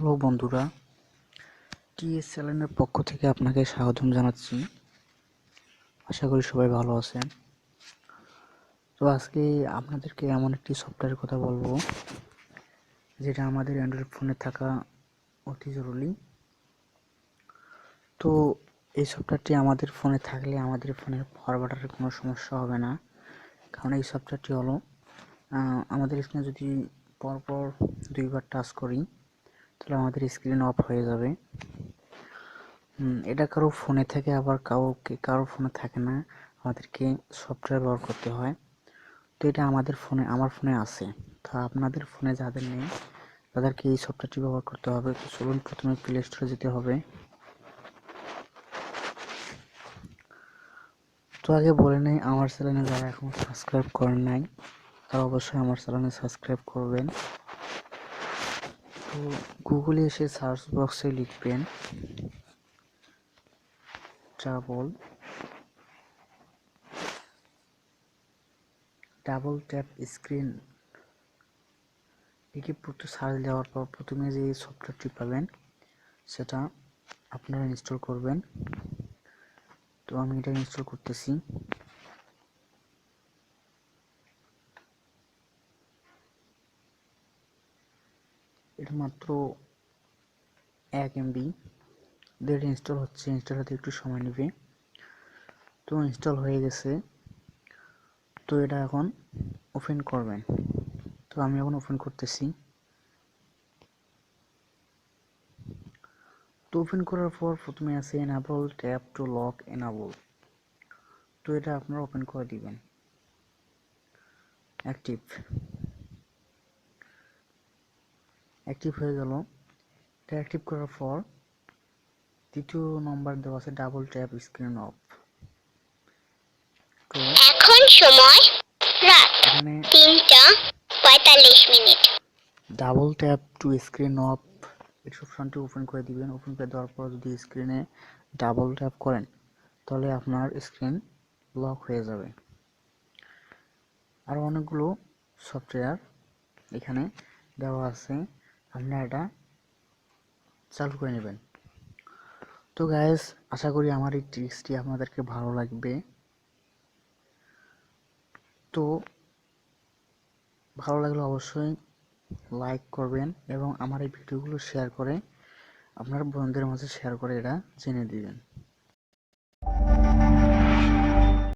Hello বন্ধুরা T S চ্যানেলের পক্ষ থেকে আপনাকে স্বাগতম জানাচ্ছি। আশা করি সবাই ভালো আছেন। তো আজকে আপনাদেরকে এমন একটি সফটওয়্যারের কথা বলব, যেটা আমাদের অ্যান্ড্রয়েড ফোনে থাকা অতি জরুরি। তো এই সফটওয়্যারটি আমাদের ফোনে থাকলে আমাদের ফোনের ফরওয়ার্ডারের কোনো সমস্যা হবে না, কারণ এই সফটওয়্যারটি হলো আমাদের স্ক্রিনে যদি পরপর দুইবার টাচ করি তাহলে আমাদের স্ক্রিন অফ হয়ে যাবে। এটা কারও ফোনে থেকে, আবার কাউকে, কারও ফোনে থাকে না। আমাদেরকে সফটওয়্যার ব্যবহার করতে হয়। তো এটা আমাদের ফোনে আমার ফোনে আছে। তো আপনাদের ফোনে যাদের নেই, তাদেরকে এই সফটওয়্যারটি ব্যবহার করতে হবে। তো চলুন প্রথমে প্লে স্টোরে যেতে হবে। তো আগে বলে নেই, আমার চ্যানেলে যারা এখন সাবস্ক্রাইব করেন নাই, তারা অবশ্যই আমার চ্যানেলে সাবস্ক্রাইব করবেন। তো গুগলে এসে সার্চ বক্সে লিখবেন ডাবল ডাবল ট্যাপ স্ক্রিন প্রথম সার্চ দেওয়ার পর প্রথমে যে সফটওয়্যারটি পাবেন, সেটা আপনারা ইনস্টল করবেন। তো আমি এটা ইনস্টল করতেছি। এটা মাত্র এক এমবি দেড় ইনস্টল হচ্ছে ইনস্টল হতে একটু সময় নেবে। তো ইনস্টল হয়ে গেছে। তো এটা এখন ওপেন করবেন। তো আমি এখন ওপেন করতেছি। তো ওপেন করার পর প্রথমে আছে enable tap to lock enable তো এটা আপনারা ওপেন করে দিবেন। অ্যাক্টিভ অ্যাক্টিভ হয়ে গেল। এটা অ্যাক্টিভ করার পর দ্বিতীয় নম্বর দেওয়া আছে ডাবল ট্যাপ স্ক্রিন অফ তো এখন সময় রাত তিনটা পঁয়তাল্লিশ minute. Double tap to screen off এই অপশনটি ওপেন করে দিবেন। ওপেন করে দেওয়ার পর যদি স্ক্রিনে ডাবল ট্যাপ করেন তাহলে আপনার স্ক্রিন লক হয়ে যাবে। আর অনেকগুলো সফটওয়্যার এখানে দেওয়া আছে। আপনারা এটা চালু করে নেবেন। তো গাইস আশা করি আমার এই ট্রিক্সটি আপনাদেরকে ভালো লাগবে। তো ভালো লাগলে অবশ্যই লাইক করবেন এবং আমার এই ভিডিওগুলো শেয়ার করে আপনার বন্ধুদের মাঝে শেয়ার করে এটা জেনে দিবেন।